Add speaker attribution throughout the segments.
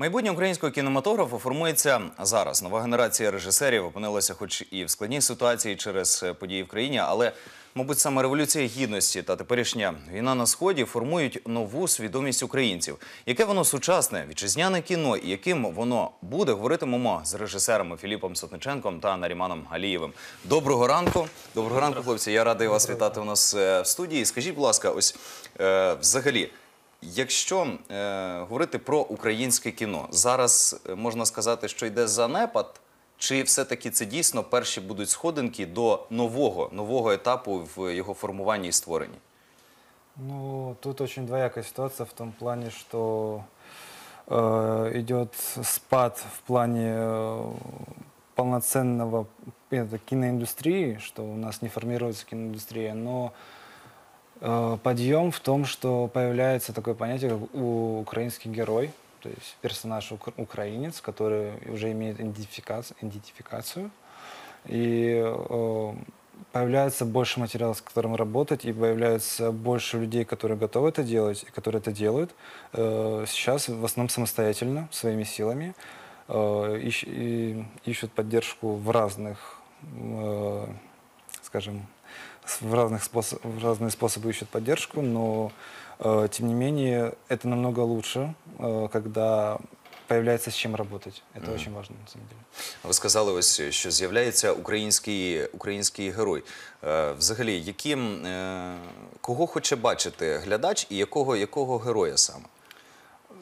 Speaker 1: Майбутнє українського кінематографу формується зараз. Нова генерація режисерів опинилася, хоч і в складній ситуації через е, події в країні, але, мабуть, саме революція гідності та теперішня війна на сході формують нову свідомість українців. Яке воно сучасне, вітчизняне кіно і яким воно буде, говоритимемо з режисерами Філіпом Сотниченком та Наріманом Галієвим. Доброго ранку. Доброго ранку, хлопці. Я радий вас вітати у нас е, в студії. Скажіть, будь ласка, ось е, взагалі. Якщо е, говорити про українське кіно, зараз е, можна сказати, що йде занепад, чи все-таки це дійсно перші будуть сходинки до нового, нового етапу в його формуванні і створенні?
Speaker 2: Ну, тут очень двоякая ситуация в том плане, что э, идет спад в плане э, полноценного это, киноиндустрии, что у нас не формируется киноиндустрия, но э, подъем в том, что появляется такое понятие, как украинский герой, то есть персонаж ук- украинец, который уже имеет идентификацию, идентификацию и э, появляется больше материала, с которым работать, и появляется больше людей, которые готовы это делать, и которые это делают. Э, сейчас в основном самостоятельно, своими силами, э, ищ- и ищут поддержку в разных, э, скажем, в, разных способ, в разные способы ищут поддержку, но э, тем не менее это намного лучше, э, когда появляется с чем работать. Это очень важно на самом деле.
Speaker 1: Ви сказали, ось що з'являється український, український герой. Е, взагалі, яким е, кого хоче бачити глядач і якого, якого героя саме?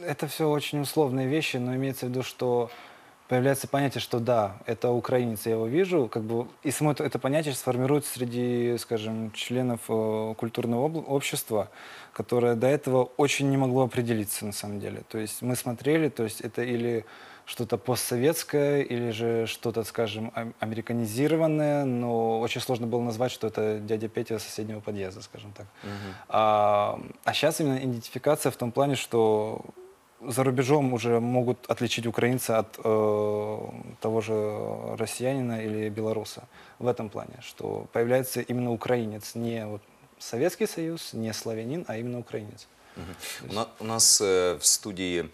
Speaker 2: Это все очень условные вещи, но имеется в виду, что появляется понятие, что да, это украинец, я его вижу, как бы, и само это, это понятие сформируется среди, скажем, членов э, культурного об- общества, которое до этого очень не могло определиться на самом деле. То есть мы смотрели, то есть это или что-то постсоветское, или же что-то, скажем, ам- американизированное, но очень сложно было назвать, что это дядя Петя соседнего подъезда, скажем так. А, а сейчас именно идентификация в том плане, что за рубежом уже могут отличить украинца от э, того же россиянина или белоруса. В этом плане, что появляется именно украинец, не вот Советский Союз, не славянин, а именно українець.
Speaker 1: У на- У нас е, в студії е,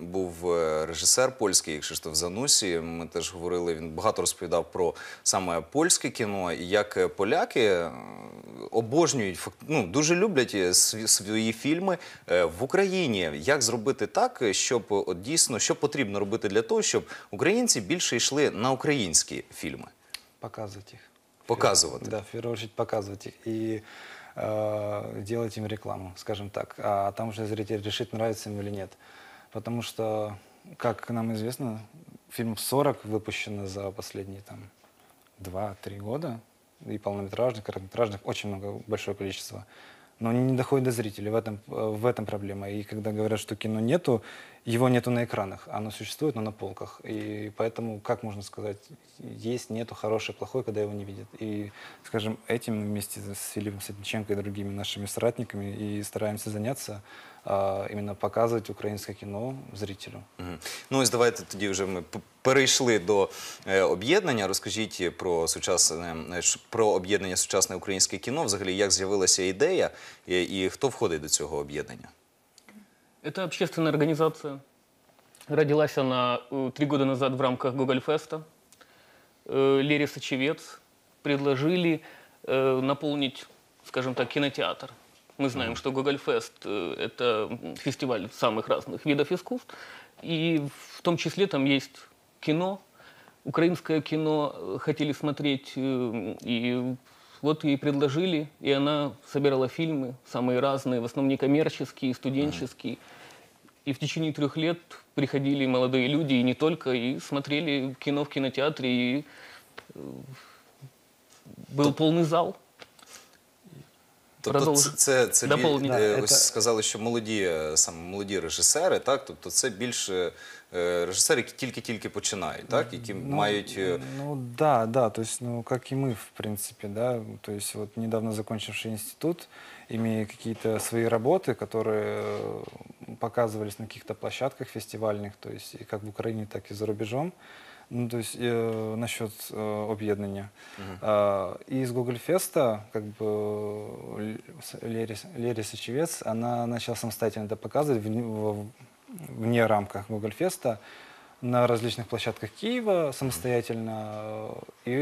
Speaker 1: був е, режисер польський Кшиштоф Занусі. Ми теж говорили, він багато розповідав про саме польське кіно, і як е, поляки е, обожнюють, ну, дуже люблять е, свої фільми е, в Україні. Як зробити так, щоб е, от, дійсно, що потрібно робити для того, щоб українці більше йшли на українські фільми?
Speaker 2: Показывать их.
Speaker 1: Показувати.
Speaker 2: Да, в первую очередь показывать их и э, делать им рекламу, скажем так. А там уже зритель решит, нравится им или нет. Потому что, как нам известно, фильмов 40 выпущено за последние там 2-3 года. И полнометражных, короткометражных, очень много, большое количество. Но они не доходят до зрителей, в этом, э, в этом проблема. И когда говорят, что кино нету, его нету на экранах, оно существует, но на полках. И поэтому, как можно сказать, есть, нету, хорошее, плохое, когда его не видят. И, скажем, этим мы вместе с Филиппом Садниченко и другими нашими соратниками и стараемся заняться, а, именно показывать украинское кино зрителю.
Speaker 1: Мгм. Ну ось давайте тоді вже ми п- перейшли до е, об'єднання. Розкажіть про сучасне е, ш- про об'єднання сучасне українське кіно. Взагалі, як з'явилася ідея і, і хто входить до цього об'єднання?
Speaker 3: Это общественная организация. Родилась она э, три года назад в рамках Гогольфеста. Э, Лере Сочевец предложили э, наполнить, скажем так, кинотеатр. Мы знаем, что Гогольфест это фестиваль самых разных видов искусств. И в том числе там есть кино, украинское кино хотели смотреть. И вот ей предложили, и она собирала фильмы, самые разные, в основном некоммерческие, студенческие. И в течение трех лет приходили молодые люди, и не только, и смотрели кино в кинотеатре, и э, был полный зал.
Speaker 1: Тобто це,
Speaker 3: Продовж-
Speaker 1: це, це бі-
Speaker 3: доповніть.
Speaker 1: е,
Speaker 2: Да,
Speaker 1: ось
Speaker 2: це-
Speaker 1: сказали, що молоді е, саме молоді режисери, так тобто це більше е, режисери, які тільки-тільки починають, так які
Speaker 2: Ну,
Speaker 1: мають е,
Speaker 2: Ну да, да, то есть, ну, как и мы, в принципе, да, то есть вот недавно закончивший институт, имея какие-то свои работы, которые э, показывались на каких-то площадках фестивальных, то есть и как в Украине, так и за рубежом, ну, то есть э, насчет э, объединения. А, и из Гогольфеста, как бы, Л- с- Лере, Лере Сочевец, она начала самостоятельно это показывать в, в- вне рамках Гогольфеста на различных площадках Киева самостоятельно, э, и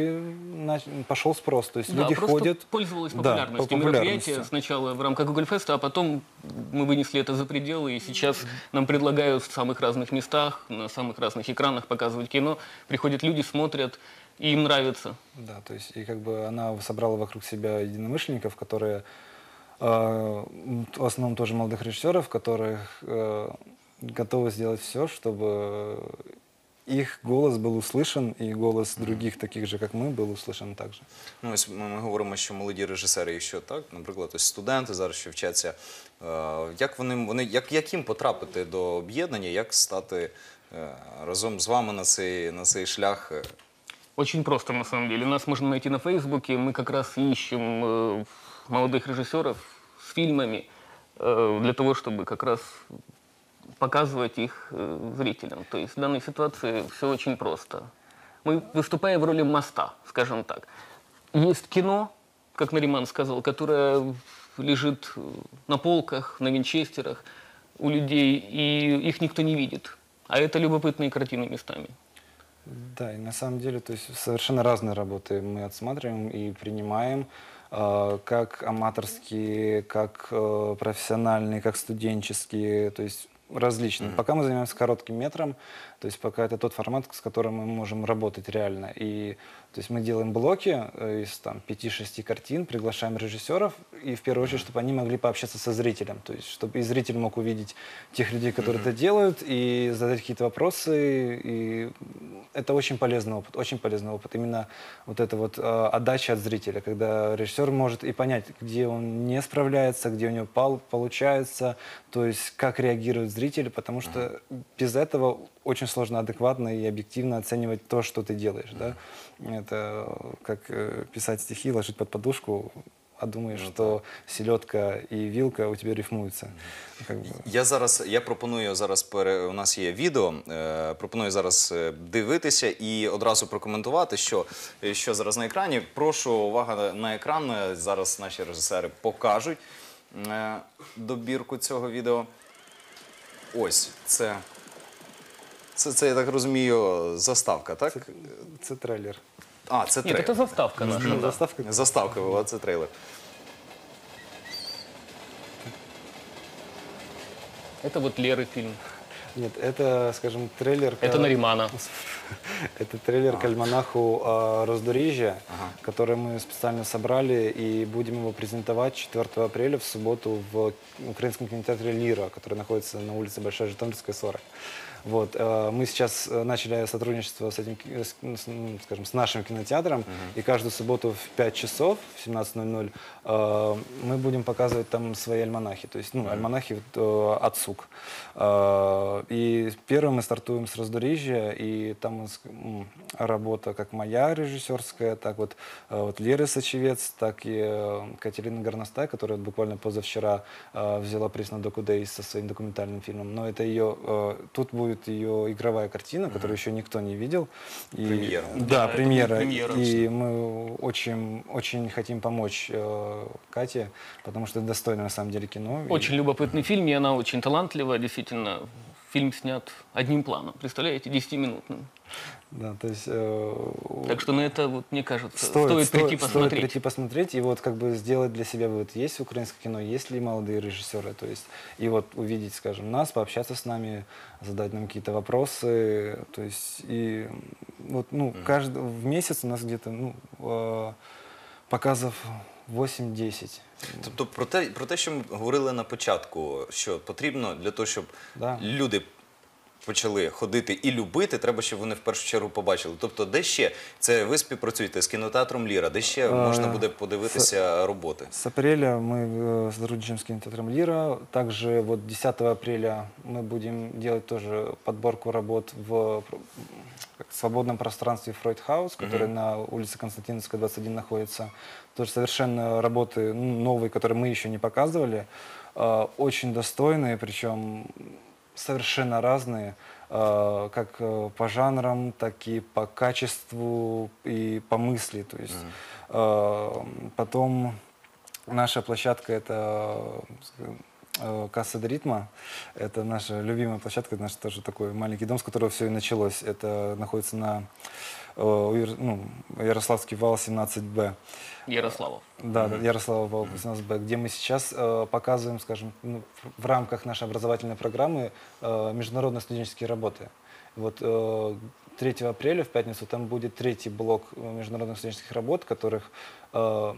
Speaker 2: нач- пошел спрос. То есть
Speaker 3: Да,
Speaker 2: люди ходят...
Speaker 3: пользовалось
Speaker 2: Да,
Speaker 3: популярностью
Speaker 2: по
Speaker 3: мероприятия
Speaker 2: популярности.
Speaker 3: сначала в рамках Google Fest, а потом мы вынесли это за пределы, и сейчас нам предлагают в самых разных местах, на самых разных экранах показывать кино. Приходят люди, смотрят, и им нравится.
Speaker 2: Да, то есть и как бы она собрала вокруг себя единомышленников, которые э, в основном тоже молодых режиссеров, которые э, готовы сделать все, чтобы их голос был услышан, і голос других, таких же, як ми, був услышан також.
Speaker 1: Ну, ось ми, ми говоримо, що молоді режисери, якщо так, наприклад, ось студенти зараз що вчаться, е, як вони, вони як, як їм потрапити до об'єднання, як стати е, разом з вами на цей, на цей шлях? е?
Speaker 3: Очень просто, на самом деле. Нас можно найти на Фейсбуке. Мы как раз ищем э, молодых режиссеров с фильмами э, для того, чтобы как раз показывать их э, зрителям. То есть в данной ситуации все очень просто. Мы выступаем в роли моста, скажем так. Есть кино, как Нариман сказал, которое лежит э, на полках, на винчестерах у людей, и их никто не видит. А это любопытные картины местами.
Speaker 2: Да, и на самом деле, то есть совершенно разные работы мы отсматриваем и принимаем, э, как аматорские, как э, профессиональные, как студенческие, то есть различные. Пока мы занимаемся коротким метром, то есть пока это тот формат, с которым мы можем работать реально. И то есть мы делаем блоки э, из там 5-6 картин, приглашаем режиссеров, и в первую очередь, чтобы они могли пообщаться со зрителем, то есть чтобы и зритель мог увидеть тех людей, которые это делают, и задать какие-то вопросы, и это очень полезный опыт, очень полезный опыт. Именно вот эта вот э, отдача от зрителя, когда режиссер может и понять, где он не справляется, где у него пал- получается, то есть как реагирует зритель, потому что без этого очень сложно адекватно и объективно оценивать то, что ты делаешь, да. Это э, как э, писать стихи, ложить под подушку, а думаешь, что селедка и вилка у тебя рифмуются. Как бы.
Speaker 1: Я зараз я пропоную зараз пере у нас є відео. Е, пропоную зараз е, дивитися і одразу прокоментувати, що, е, що зараз на екрані. Прошу увага на- на екран. Е, Зараз наші режисери покажуть е, добірку цього відео. Ось це. Це, це я так розумію, заставка, так?
Speaker 2: Це трейлер.
Speaker 1: А, це
Speaker 3: Нет,
Speaker 1: трейлер.
Speaker 3: это заставка наша. да.
Speaker 2: Заставка
Speaker 1: Заставка була, це трейлер.
Speaker 3: Это вот Леры фильм.
Speaker 2: Нет, это, скажем, трейлер...
Speaker 3: Это
Speaker 2: к-
Speaker 3: Наримана.
Speaker 2: Это трейлер к альманаху э, «Роздоріжжя», который мы специально собрали и будем его презентовать 4 апреля в субботу в украинском кинотеатре «Лира», который находится на улице Большая Житомирская, 40. Вот, э, мы сейчас э, начали сотрудничество с этим, ки- с, ну, ну, скажем, с нашим кинотеатром, и каждую субботу в 5 часов, в 17.00, э, мы будем показывать там свои альманахи, то есть, ну, альманахи вот, э, от СУК. Э, И первым мы стартуем с «Раздоріжжя», и там работа как моя режиссерская, так вот, э, вот Леры Сочевец, так и э, Катерина Горностай, которая буквально позавчера э, взяла приз на Доку со своим документальным фильмом. Но это ее, тут будет ее игровая картина, которую еще никто не видел. И-
Speaker 1: Премьера.
Speaker 2: Да,
Speaker 3: Да,
Speaker 2: премьера.
Speaker 3: премьера.
Speaker 2: И мы очень, очень хотим помочь Кате, потому что это достойное на самом деле кино. И-
Speaker 3: Очень любопытный фильм, и она очень талантлива, действительно. Фильм снят одним планом, представляете, 10-минутным.
Speaker 2: Да, то есть... э,
Speaker 3: Так что на это, вот, мне кажется,
Speaker 2: Стоит,
Speaker 3: стоит,
Speaker 2: стоит-
Speaker 3: прийти
Speaker 2: стоит
Speaker 3: посмотреть.
Speaker 2: прийти посмотреть и вот как бы сделать для себя вывод, есть украинское кино, есть ли молодые режиссеры, то есть и вот увидеть, скажем, нас, пообщаться с нами, задать нам какие-то вопросы, то есть и вот, ну, каждый, в месяц у нас где-то, ну, э, показов 8-10.
Speaker 1: Тобто про те, про те, що ми говорили на початку, що потрібно для того, щоб
Speaker 2: Да.
Speaker 1: люди почали ходити і любити, треба, щоб вони в першу чергу побачили. Тобто, де ще це ви співпрацюєте з кінотеатром Ліра, де ще
Speaker 2: Е,
Speaker 1: можна буде подивитися роботи?
Speaker 2: С апреля мы э, сотрудничаем с кинотеатром Лира. Также вот 10 апреля мы будем делать тоже подборку работ в пр- как, свободном пространстве Фройд Хаус, который на улице Константиновская, 21 находится. Тоже совершенно работы ну, новые, которые мы еще не показывали. Э, Очень достойные, причем совершенно разные, э, как э, по жанрам, так и по качеству и по мысли. То есть э, потом наша площадка это Касса де Ритма. Это наша любимая площадка, наш тоже такой маленький дом, с которого все и началось. Это находится на э, ну, Ярославский вал 17Б.
Speaker 3: Ярославов.
Speaker 2: Да, да, Ярослава вал 18Б, где мы сейчас э, показываем, скажем, ну, в- в рамках нашей образовательной программы э, международные студенческие работы. Вот э, 3 апреля, в пятницу, там будет третий блок э, международных студенческих работ, которых, э,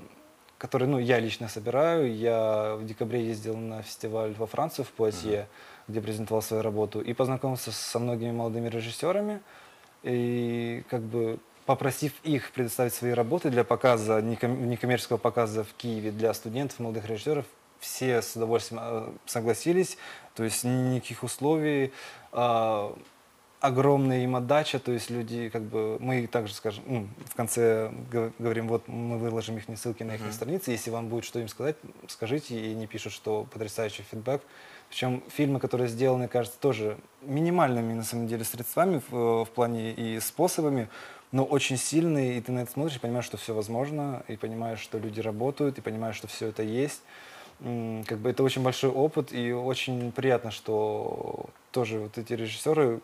Speaker 2: которые ну, я лично собираю. Я в декабре ездил на фестиваль во Францию, в Пуатье, где презентовал свою работу, и познакомился со многими молодыми режиссерами. И как бы попросив их предоставить свои работы для показа, неком- некоммерческого показа в Киеве для студентов, молодых режиссеров, все с удовольствием э, согласились, то есть ни- никаких условий, а, огромная им отдача, то есть люди, как бы, мы также скажем, ну, в конце гов- говорим, вот мы выложим их ссылки на их страницы, если вам будет что им сказать, скажите, и они пишут, что потрясающий фидбэк. Причем фильмы, которые сделаны, кажется, тоже минимальными, на самом деле, средствами в, в плане и способами, но очень сильные, и ты на это смотришь и понимаешь, что все возможно, и понимаешь, что люди работают, и понимаешь, что все это есть. Как бы это очень большой опыт, и очень приятно, что тоже вот эти режиссеры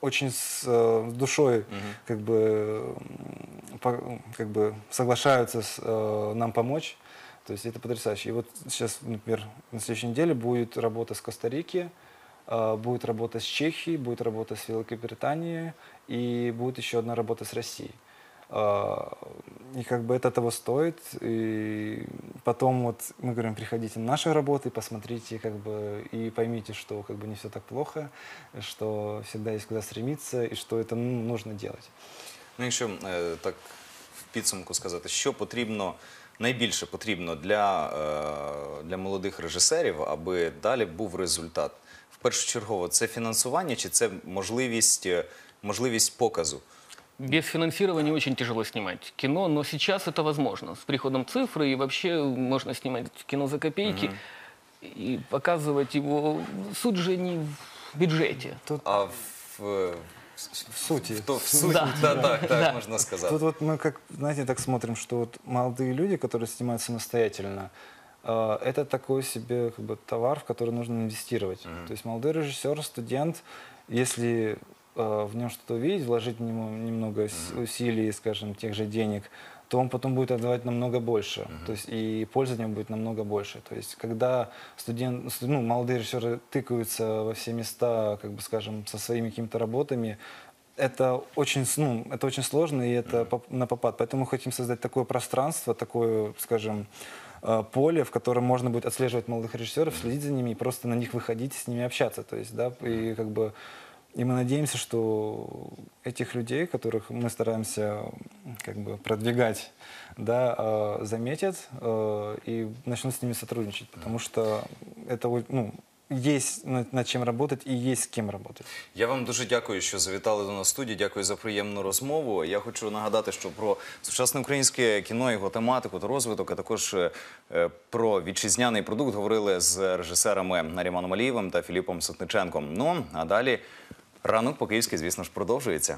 Speaker 2: очень с э, душой как бы, по- как бы соглашаются с, э, нам помочь. То есть это потрясающе. И вот сейчас, например, на следующей неделе будет работа с Коста-Рики, э, будет работа с Чехией, будет работа с Великобританией и будет еще одна работа с Россией. Э, И как бы это того стоит. И потом вот мы говорим, приходите на наши работы, посмотрите, как бы, и поймите, что как бы не все так плохо, что всегда есть куда стремиться, и что это ну, нужно делать.
Speaker 1: Ну, якщо е, так в підсумку сказати, що потрібно найбільше потрібно для, е, для молодих режисерів, аби далі був результат. В першочергово це фінансування чи це можливість, е, можливість показу?
Speaker 3: Без финансирования очень тяжело снимать кино, но сейчас это возможно. С приходом цифры и вообще можно снимать кино за копейки и показывать его. Суть же не в бюджете.
Speaker 2: Тут
Speaker 1: А в, в,
Speaker 2: в сути.
Speaker 1: в, то- в
Speaker 2: в
Speaker 1: суті,
Speaker 3: Да.
Speaker 1: так, так, так,
Speaker 3: Да.
Speaker 1: можна сказати.
Speaker 2: Тут вот мы как, знаете, так смотрим, что вот молодые люди, которые снимают самостоятельно, э, это такой себе как бы товар, в который нужно инвестировать. То есть молодой режиссер, студент, если э, в нем что-то увидеть, вложить в него немного усилий, скажем, тех же денег, то он потом будет отдавать намного больше. То есть и польза от него будет намного больше. То есть когда студент, сту- ну, молодые режиссеры тыкаются во все места, как бы скажем, со своими какими-то работами, это очень, ну, это очень сложно и это поп- на попад. Поэтому мы хотим создать такое пространство, такое, скажем, э, поле, в котором можно будет отслеживать молодых режиссеров, следить за ними и просто на них выходить, с ними общаться. То есть, да, и как бы и мы надеемся, что этих людей, которых мы стараемся м, как бы продвигать, да, э, заметят э, и начнут с ними сотрудничать, потому что это вот, ну, есть над, над чем работать и есть с кем работать.
Speaker 1: Я вам дуже дякую, що завітали до нас в студію. Дякую за приємну розмову. Я хочу нагадати, що про сучасне українське кіно, його тематику та розвиток, а також е, е, про вітчизняний продукт говорили з режисерами Наріманом Алієвим та Філіпом Сотниченком. Ну а далі ранок по київськи, звісно ж, продовжується.